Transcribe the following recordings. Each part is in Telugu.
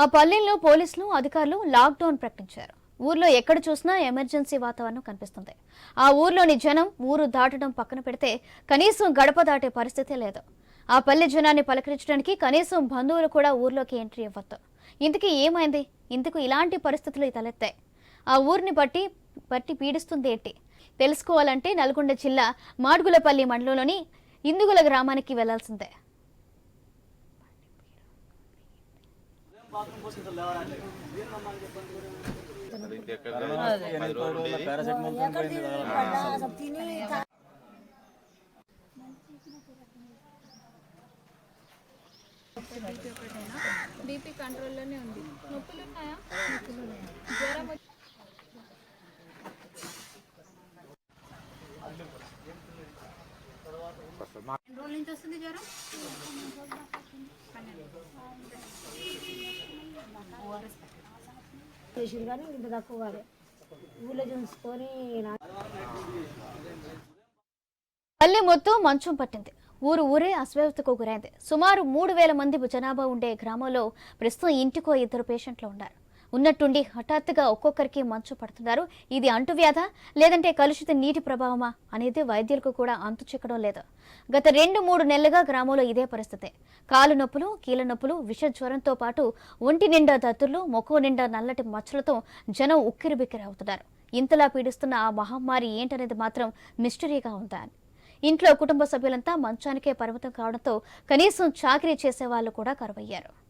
ఆ పల్లెల్లో పోలీసులు అధికారులు లాక్డౌన్ ప్రకటించారు. ఊర్లో ఎక్కడ చూసినా ఎమర్జెన్సీ వాతావరణం కనిపిస్తుంది. ఆ ఊర్లోని జనం ఊరు దాటడం పక్కన పెడితే కనీసం గడప దాటే పరిస్థితే లేదు. ఆ పల్లె జనాన్ని పలకరించడానికి కనీసం బంధువులు కూడా ఊర్లోకి ఎంట్రీ ఇవ్వద్దు. ఇంతకీ ఏమైంది? ఇందుకు ఇలాంటి పరిస్థితులు తలెత్తాయి. ఆ ఊరిని బట్టి బట్టి పీడిస్తుంది ఏంటి? తెలుసుకోవాలంటే నల్గొండ జిల్లా మాడుగులపల్లి మండలంలోని ఇందుగుల గ్రామానికి వెళ్ళాల్సిందే. బీపీ కంట్రోల్లోనే ఉంది. నొప్పులు ఉన్నాయా జ్వరం వచ్చి- ఎన్ని రోజుల నుంచి వస్తుంది జ్వరం? చేసింది కానీ ఇంత తక్కువ కాదు ఊళ్ళో చూసుకొని పల్లె మొత్తం మంచం పట్టింది. ఊరు ఊరే అస్వస్థకు గురైంది. సుమారు మూడు వేల మంది జనాభా ఉండే గ్రామంలో ప్రస్తుతం ఇంటికో ఇద్దరు పేషెంట్లు ఉన్నారు. ఉన్నట్టుండి హఠాత్తుగా ఒక్కొక్కరికి మంచు పడుతున్నారు. ఇది అంటువ్యాధ? లేదంటే కలుషిత నీటి ప్రభావమా? అనేది వైద్యులకు కూడా అంతు చిక్కడం లేదు. గత రెండు మూడు నెలలుగా గ్రామంలో ఇదే పరిస్థితి. కాలు నొప్పులు కీళ్ళ నొప్పులు విష జ్వరంతో పాటు ఒంటి నిండా దద్దుర్లు ముఖం నిండా నల్లటి మచ్చలతో జనం ఉక్కిరిబిక్కిరి అవుతున్నారు ఇంతలా పీడిస్తున్న ఆ మహమ్మారి ఏంటనేది మాత్రం మిస్టరీగా ఉందా? ఇంట్లో కుటుంబ సభ్యులంతా మంచానికే పరిమితం కావడంతో కనీసం చాకరీ చేసే వాళ్ళు కూడా కరువయ్యారు.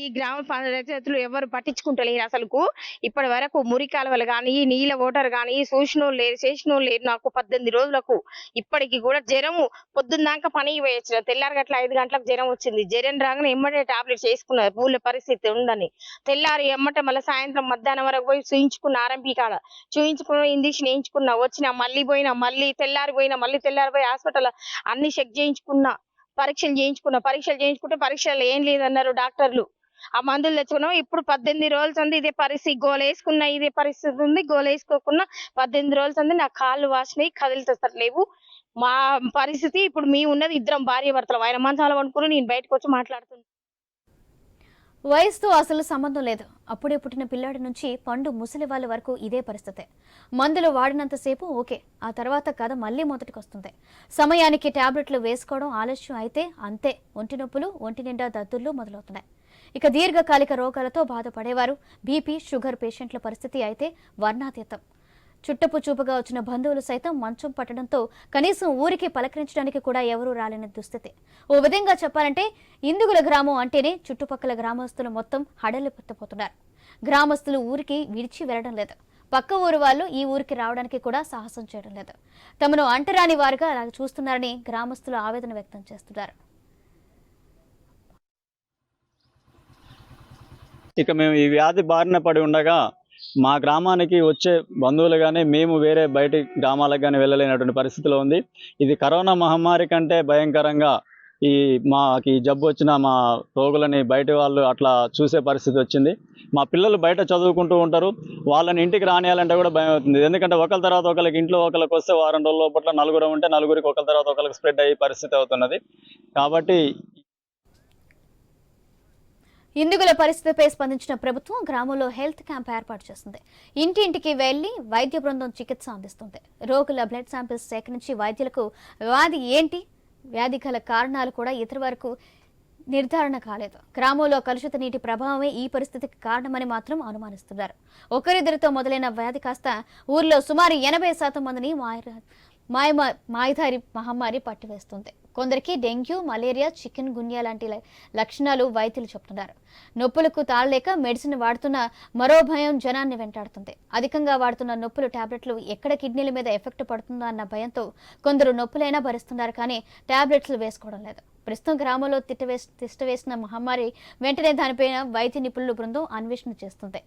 ఈ గ్రామ పంచాయతీలు ఎవరు పట్టించుకుంటలేరు అసలుకు. ఇప్పటి వరకు మురి కాలువలు కానీ నీళ్ళ ఓటర్ కానీ చూసినోళ్ళు లేరు చేసినోళ్ళు లేరు నాకు పద్దెనిమిది రోజులకు. ఇప్పటికి కూడా జ్వరము పొద్దున్నాక పనికి పోయొచ్చిన. తెల్లారి గట్ల ఐదు గంటలకు జ్వరం వచ్చింది. జ్వరం రాగానే ఎమ్మటే టాబ్లెట్స్ వేసుకున్నారు. పూల పరిస్థితి ఉందని. తెల్లారి ఎమ్మటే మళ్ళీ సాయంత్రం మధ్యాహ్నం వరకు పోయి చూయించుకున్న ఆర్ఎంపీ కాడ. చూయించుకున్న ఇంజక్షన్ వేయించుకున్నా వచ్చిన మళ్ళీ పోయినా మళ్ళీ తెల్లారి పోయినా మళ్ళీ తెల్లారి పోయి హాస్పిటల్ అన్ని చెక్ చేయించుకున్నా పరీక్షలు చేయించుకున్నా పరీక్షలు చేయించుకుంటే పరీక్షలు ఏం లేదన్నారు డాక్టర్లు. ఆ మందులు తెచ్చుకున్నాం. ఇప్పుడు పద్దెనిమిది రోజులు ఉంది ఇదే పరిస్థితి. గోలు వేసుకున్నా ఇదే పరిస్థితి ఉంది. గోలు వేసుకోకుండా పద్దెనిమిది రోజులు ఉంది నా కాళ్ళు వాసినాయి కదిలితలేవు మా పరిస్థితి ఇప్పుడు మీ ఉన్నది ఇద్దరం భార్య భర్తలు. ఆయన మంచాలు వండుకుని నేను బయటకు వచ్చి మాట్లాడుతున్నాను వయసుతో అసలు సంబంధం లేదు. అప్పుడే పుట్టిన పిల్లాడి నుంచి పండు ముసలి వాళ్ళ వరకు ఇదే పరిస్థితే. మందులు వాడినంతసేపు ఓకే. ఆ తర్వాత కథ మళ్ళీ మొదటికి వస్తుంది సమయానికి టాబ్లెట్లు వేసుకోవడం ఆలస్యం అయితే అంతే. ఒంటి నొప్పులు ఒంటి నిండా దద్దుర్లు మొదలవుతున్నాయి. ఇక దీర్ఘకాలిక రోగాలతో బాధపడేవారు బీపీ షుగర్ పేషెంట్ల పరిస్థితి అయితే వర్ణాతీతం. చుట్టపు చూపుగా వచ్చిన బంధువులు సైతం మంచం పట్టడంతో కనీసం ఊరికి పలకరించడానికి కూడా ఎవరూ రాలేని దుస్థితి. ఓ విధంగా చెప్పాలంటే ఇందుగుల గ్రామం అంటేనే చుట్టుపక్కల గ్రామస్తులు మొత్తం హడలు పెట్టబోతున్నారు గ్రామస్తులు ఊరికి విడిచి వెళ్ళడం లేదు. పక్క ఊరు వాళ్ళు ఈ ఊరికి రావడానికి కూడా సాహసం చేయడం లేదు. తమను అంటరాని వారుగా అలా చూస్తున్నారని గ్రామస్తులు ఆవేదన వ్యక్తం చేస్తున్నారు. ఇక మేము ఈ వ్యాధి బారిన పడి ఉండగా మా గ్రామానికి వచ్చే బంధువులు కానీ మేము వేరే బయటి గ్రామాలకు కానీ వెళ్ళలేనటువంటి పరిస్థితిలో ఉంది. ఇది కరోనా మహమ్మారి కంటే భయంకరంగా ఈ మాకు ఈ జబ్బు వచ్చిన మా రోగులని బయట వాళ్ళు అట్లా చూసే పరిస్థితి వచ్చింది. మా పిల్లలు బయట చదువుకుంటూ ఉంటారు. వాళ్ళని ఇంటికి రానియాలంటే కూడా భయం అవుతుంది. ఎందుకంటే ఒకరి తర్వాత ఒకరికి ఇంట్లో ఒకరికి వస్తే వారం రోజుల లోపల నలుగురు ఉంటే నలుగురికి ఒకరి తర్వాత ఒకరికి స్ప్రెడ్ అయ్యే పరిస్థితి అవుతున్నది. కాబట్టి ఇందుగుల పరిస్థితిపై స్పందించిన ప్రభుత్వం గ్రామంలో హెల్త్ క్యాంప్ ఏర్పాటు చేస్తుంది. ఇంటింటికి వెళ్ళి వైద్య బృందం చికిత్స అందిస్తుంది. రోగుల బ్లడ్ శాంపిల్స్ సేకరించి వైద్యులకు వ్యాధి ఏంటి వ్యాధి గల కారణాలు కూడా ఇతర వరకు నిర్ధారణ కాలేదు. గ్రామంలో కలుషిత నీటి ప్రభావమే ఈ పరిస్థితికి కారణమని మాత్రం అనుమానిస్తున్నారు. ఒకరిద్దరితో మొదలైన వ్యాధి కాస్త ఊర్లో సుమారు ఎనభై శాతం మందిని మాయ మాయధారి మాయదారి మహమ్మారి పట్టివేస్తుంది. కొందరికి డెంగ్యూ మలేరియా చికెన్ గున్యా లాంటి లక్షణాలు వైద్యులు చెప్తున్నారు. నొప్పులకు తాళలేక మెడిసిన్ వాడుతున్న మరో భయం జనాన్ని వెంటాడుతుంది. అధికంగా వాడుతున్న నొప్పులు టాబ్లెట్లు ఎక్కడ కిడ్నీల మీద ఎఫెక్ట్ పడుతుందో అన్న భయంతో కొందరు నొప్పులైనా భరిస్తున్నారు కానీ టాబ్లెట్లు వేసుకోవడం లేదు. ప్రస్తుతం గ్రామంలో తిట్టవేసి తిష్టవేసిన మహమ్మారి వెంటనే దానిపైన వైద్య నిపుణుల బృందం అన్వేషణ చేస్తుంది.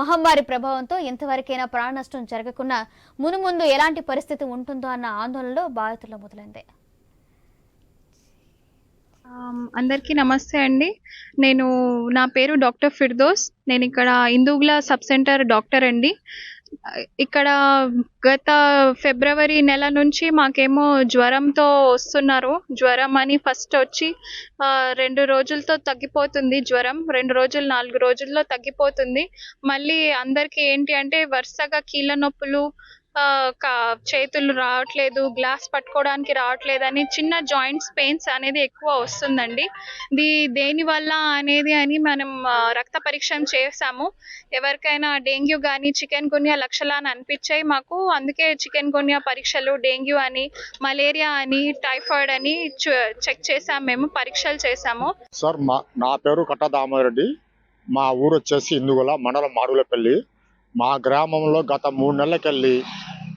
మహమ్మారి ప్రభావంతో ఎంతవరకైనా ప్రాణ నష్టం జరగకుండా మునుముందు ఎలాంటి పరిస్థితి ఉంటుందో అన్న ఆందోళనలో బాధితులు మొదలైంది. అందరికీ నమస్తే అండి. నేను నా పేరు డాక్టర్ ఫిర్దోస్. నేను ఇక్కడ ఇందూగుల సబ్ సెంటర్ డాక్టర్ అండి. ఇక్కడ గత ఫిబ్రవరి నెల నుంచి మాకేమో జ్వరంతో వస్తున్నారు. జ్వరం అని ఫస్ట్ వచ్చి ఆ, రెండు రోజులతో తగ్గిపోతుంది జ్వరం. రెండు రోజులు నాలుగు రోజుల్లో తగ్గిపోతుంది. మళ్ళీ అందరికీ ఏంటి అంటే వరుసగా కీళ్ళ నొప్పులు కా- చేతులు రావట్లేదు గ్లాస్ పట్టుకోవడానికి రావట్లేదు అని చిన్న జాయింట్స్ పెయిన్స్ అనేది ఎక్కువ వస్తుందండి. ఇది దేని వల్ల అనేది అని మనం రక్త పరీక్ష చేసాము. ఎవరికైనా డెంగ్యూ కానీ చికెన్ గున్యా లక్షలా అని అనిపించాయి మాకు. అందుకే చికెన్ గున్యా పరీక్షలు డెంగ్యూ అని మలేరియా అని టైఫాయిడ్ అని చెక్ చేసాము మేము పరీక్షలు చేసాము. సార్ మా నా పేరు కట్ట దామోదరెడ్డి మా ఊరు వచ్చేసి ఇందుగల మండలం మాడుగులపల్లి. మా గ్రామంలో గత మూడు నెలలకెళ్ళి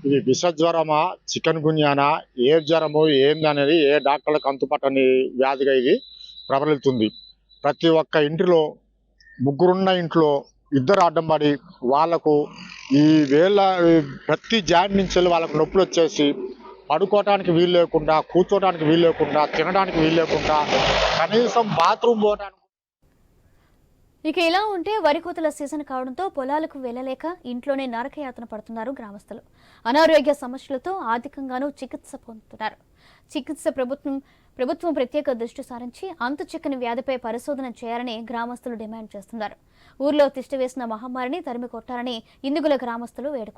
ఇది విష జ్వరమా చికెన్ గున్యానా ఏ జ్వరము ఏంది అనేది ఏ డాక్టర్లకు అంతుపట్టని వ్యాధిగా ఇది ప్రబలుతుంది. ప్రతి ఒక్క ఇంటిలో ముగ్గురున్న ఇంట్లో ఇద్దరు అడ్డం పడి వాళ్ళకు ఈ వేళ ప్రతి జాయింట్ నుంచి వెళ్ళి వాళ్ళకు నొప్పులు వచ్చేసి పడుకోవటానికి వీలు లేకుండా కూర్చోవడానికి వీలు లేకుండా తినడానికి వీలు లేకుండా కనీసం బాత్రూమ్ పోవడానికి ఇక ఇలా ఉంటే వరి కోతల సీజన్ కావడంతో పొలాలకు వెళ్ళలేక ఇంట్లోనే నరకయాతన పడుతున్నారు గ్రామస్తులు. అనారోగ్య సమస్యలతో ఆర్థికంగానూ చికిత్స పొందుతున్నారు. చికిత్స ప్రభుత్వం ప్రభుత్వం ప్రత్యేక దృష్టి సారించి అంతు చిక్కని వ్యాధిపై పరిశోధన చేయాలని గ్రామస్తులు డిమాండ్ చేస్తున్నారు. ఊర్లో తిష్టవేసిన మహమ్మారిని తరిమి కొట్టాలని ఇందుగుల గ్రామస్తులు వేడుకుంటున్నారు.